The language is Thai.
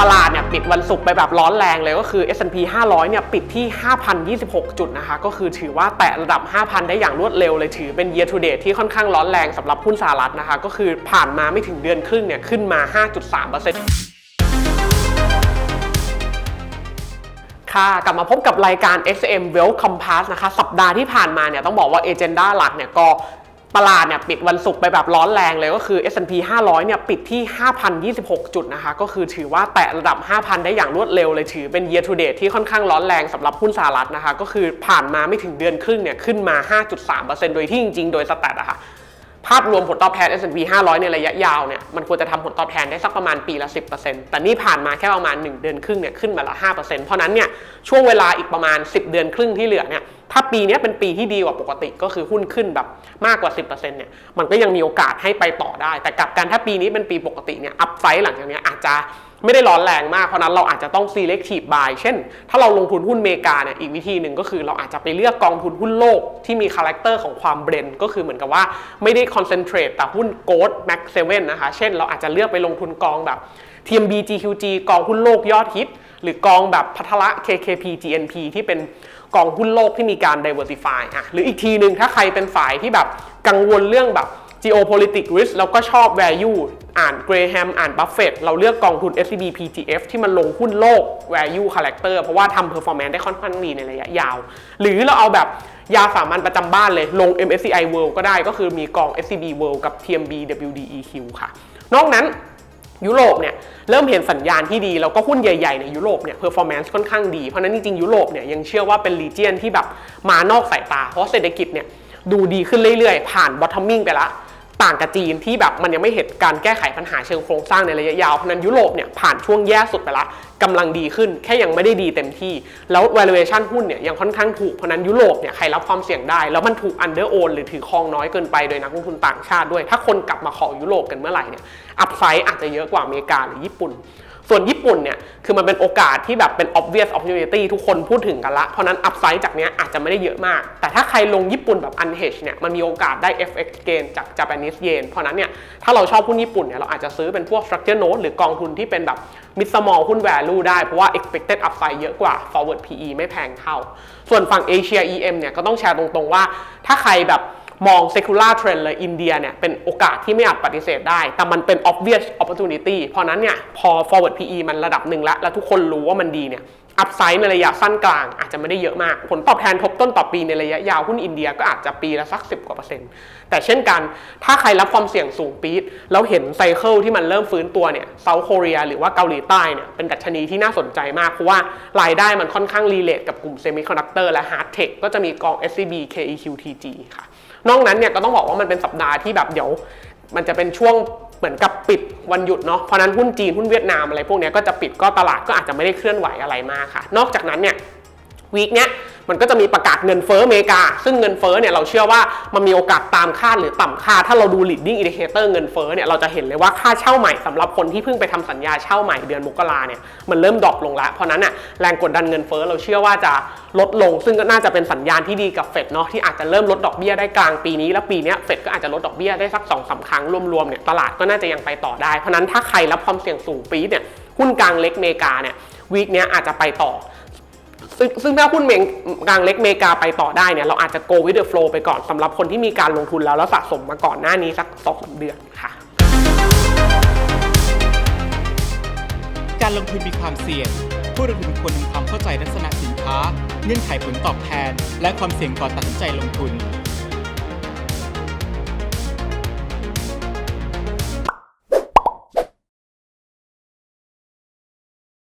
ตลาดเนี่ยปิดวันศุกร์ไปแบบร้อนแรงเลยก็คือ S&P 500 เนี่ยปิดที่ 5,026 จุดนะคะ ก็คือถือว่าแตะระดับ 5,000 ได้อย่างรวดเร็วเลยถือเป็น year to date ที่ค่อนข้างร้อนแรงสำหรับหุ้นสหรัฐนะคะ ก็คือผ่านมาไม่ถึงเดือนครึ่งเนี่ยขึ้นมา 5.3%ค่ะกลับมาพบกับรายการ XM Wealth Compass นะคะ สัปดาห์ที่ผ่านมาเนี่ยต้องบอกว่าเอเจนดาหลักเนี่ยก็ ตลาดเนี่ยปิดวันศุกร์ไปแบบร้อนแรงเลยก็คือ S&P 500 เนี่ยปิดที่ 5,026 จุดนะคะ ก็คือถือว่าแตะระดับ 5,000 ได้อย่างรวดเร็วเลยถือเป็น year to date ที่ค่อนข้างร้อนแรงสำหรับหุ้นสหรัฐนะคะ ก็คือผ่านมาไม่ถึงเดือนครึ่งเนี่ยขึ้นมา 5.3%โดยที่จริงๆ โดยสแตทอะค่ะ ภาพรวมผลตอบแทน S&P 500 ในระยะยาวเนี่ยมันควรจะทำผลตอบแทนได้สักประมาณปีละ 10%แต่นี่ผ่านมาแค่ประมาณ 1 เดือนครึ่งเนี่ยขึ้นมาละ 5%เพราะนั้นเนี่ยช่วงเวลาอีกประมาณ 10 เดือนครึ่งที่เหลือเนี่ยถ้าปีนี้เป็นปีที่ดีกว่าปกติก็คือหุ้นขึ้นแบบมากกว่า 10%เนี่ยมันก็ยังมีโอกาสให้ไปต่อได้ แต่กลับกันถ้าปีนี้เป็นปีปกติเนี่ยอัพไซด์หลังจากนี้อาจจะ ไม่ได้ร้อนแรงมาก เพราะนั้นเราอาจจะต้อง selective buy เช่น ถ้าเราลงทุนหุ้นเมกาเนี่ยอีกวิธีหนึ่งก็คือเราอาจจะไปเลือกกองทุนหุ้นโลกที่มีคาแรคเตอร์ของความเบรนก็คือเหมือนกับว่าไม่ได้ concentrate แต่หุ้น Gold Max 7นะคะ เช่น เราอาจจะเลือกไปลงทุนกองแบบ TMB GQG กองหุ้นโลกยอดฮิต หรือกองแบบพัทละ KKP GNP ที่เป็นกองหุ้นโลกที่มีการ diversify อะหรืออีกทีหนึ่งถ้าใครเป็นฝ่ายที่แบบกังวลเรื่องแบบ geopolitics risk แล้วก็ชอบ value อ่าน Graham อ่าน Buffett เราเลือกกองทุน SCB PGF ที่มันลงหุ้นโลก value character เพราะว่าทำ performance ได้ค่อนข้างดีในระยะยาว หรือเราเอาแบบยาสามัญประจำบ้านเลยลง MSCI World ก็ได้ก็คือมีกอง SCB World กับ TMB WDEQ ค่ะ นอกนั้นยุโรปเนี่ยเริ่มเห็นสัญญาณที่ดี แล้วก็หุ้นใหญ่ๆในยุโรปเนี่ยเพอร์ฟอร์แมนซ์ค่อนข้างดี เพราะนั้นจริงๆยุโรปเนี่ยยังเชื่อว่าเป็นรีเจียนที่แบบมานอกสายตา เพราะเศรษฐกิจเนี่ยดูดีขึ้นเรื่อยๆ ผ่านบอททอมมิ่งไปละ ต่างกับจีนที่แบบมันยังไม่เห็นการแก้ไขปัญหาเชิงโครงสร้างในระยะยาวเพราะนั้นยุโรปเนี่ยผ่านช่วงแย่สุดไปละกำลังดีขึ้นแค่ยังไม่ได้ดีเต็มที่ แล้ว valuation หุ้นเนี่ยยังค่อนข้างถูก เพราะนั้นยุโรปเนี่ยใครรับความเสี่ยงได้ แล้วมันถูก under own หรือถือครองน้อยเกินไปโดยนักลงทุนต่างชาติด้วย ถ้าคนกลับมาขอยุโรปกันเมื่อไหร่เนี่ยอัพไซด์อาจจะเยอะกว่าอเมริกาหรือญี่ปุ่น ส่วนญี่ปุ่นเนี่ยคือมันเป็นโอกาสที่แบบเป็น obvious opportunity ทุกคนพูดถึงกันละ เพราะนั้น upside จากเนี้ยอาจจะไม่ได้เยอะมาก แต่ถ้าใครลงญี่ปุ่นแบบ unhedge เนี่ยมันมีโอกาสได้ FX gain จาก Japanese yen เพราะนั้นเนี่ยถ้าเราชอบหุ้นญี่ปุ่นเนี่ยเราอาจจะซื้อเป็นพวก structure note หรือกองทุนที่เป็นแบบ mid small หุ้น value ได้ เพราะว่า expected upside เยอะกว่า forward PE ไม่แพงเท่า ส่วนฝั่ง Asia EM เนี่ยก็ต้องแชร์ตรงๆว่า ถ้าใครแบบ มอง secular trend เลยอินเดียเนี่ยเป็นโอกาสที่ไม่อาจปฏิเสธได้ แต่มันเป็น obvious opportunity เพราะนั้นเนี่ยพอ forward PE มันระดับหนึ่งแล้ว แล้วทุกคนรู้ว่ามันดีเนี่ย อัพไซด์ในระยะสั้นกลางอาจจะไม่ได้เยอะมาก ผลตอบแทนทบต้นต่อปีในระยะยาวหุ้นอินเดียก็อาจจะปีละสัก 10 กว่าเปอร์เซ็นต์แต่เช่นกัน ถ้าใครรับความเสี่ยงสูงปี๊ดแล้วเห็นไซเคิลที่มันเริ่มฟื้นตัวเนี่ยเซาท์โคเรียหรือว่าเกาหลีใต้เนี่ยเป็นดัชนีที่น่าสนใจมาก เพราะว่ารายได้มันค่อนข้างรีเลทกับกลุ่มเซมิคอนดักเตอร์และฮาร์ดเทคก็จะมีกอง SCB KEQTG ค่ะนอกนั้นเนี่ยก็ต้องบอกว่ามันเป็นสัปดาห์ที่แบบเดี๋ยวมันจะเป็นช่วง เหมือนกับปิดวันหยุดเนาะเพราะนั้นหุ้นจีนหุ้นเวียดนามอะไรพวกนี้ก็จะปิดก็ตลาดก็อาจจะไม่ได้เคลื่อนไหวอะไรมากค่ะ นอกจากนั้นเนี่ยวีคเนี้ย มันก็จะมีประกาศเงินเฟ้ออเมริกา ซึ่งเงินเฟ้อเนี่ยเราเชื่อว่ามันมีโอกาสตามคาดหรือต่ำคาดถ้าเราดู leading indicator เงินเฟ้อเนี่ยเราจะเห็นเลยว่าค่าเช่าใหม่สำหรับคนที่เพิ่งไปทำสัญญาเช่าใหม่เดือนมกราเนี่ยมันเริ่มดรอปลงแล้วเพราะนั้นน่ะแรงกดดันเงินเฟ้อเราเชื่อว่าจะลดลง ซึ่งก็น่าจะเป็นสัญญาณที่ดีกับเฟดเนาะที่อาจจะเริ่มลดดอกเบี้ยได้กลางปีนี้แล้วปีนี้เฟดก็อาจจะลดดอกเบี้ยได้สัก2อสาครั้งรวมๆเนี่ยตลาดก็น่าจะยังไปต่อได้เพราะนั้นถ้าใครรับความเสี่ยงสูงปีเนี่ยหุ้นกลางเล็กเมกาเนี่ยวีคเนี้ยอาจจะไปต่อ ซึ่งซึ่งถ้าหุ้นเมงกลางเล็กเมกาไปต่อได้เนี่ยเราอาจจะ go with the flow ไปก่อนสำหรับคนที่มีการลงทุนแล้ว แล้วสะสมมาก่อนหน้านี้สักสองสาเดือนค่ะ การลงทุนมีความเสี่ยง ผู้ลงทุนควรทำความเข้าใจลักษณะสินค้า เงื่อนไขผลตอบแทน และความเสี่ยงก่อนตัดสินใจลงทุน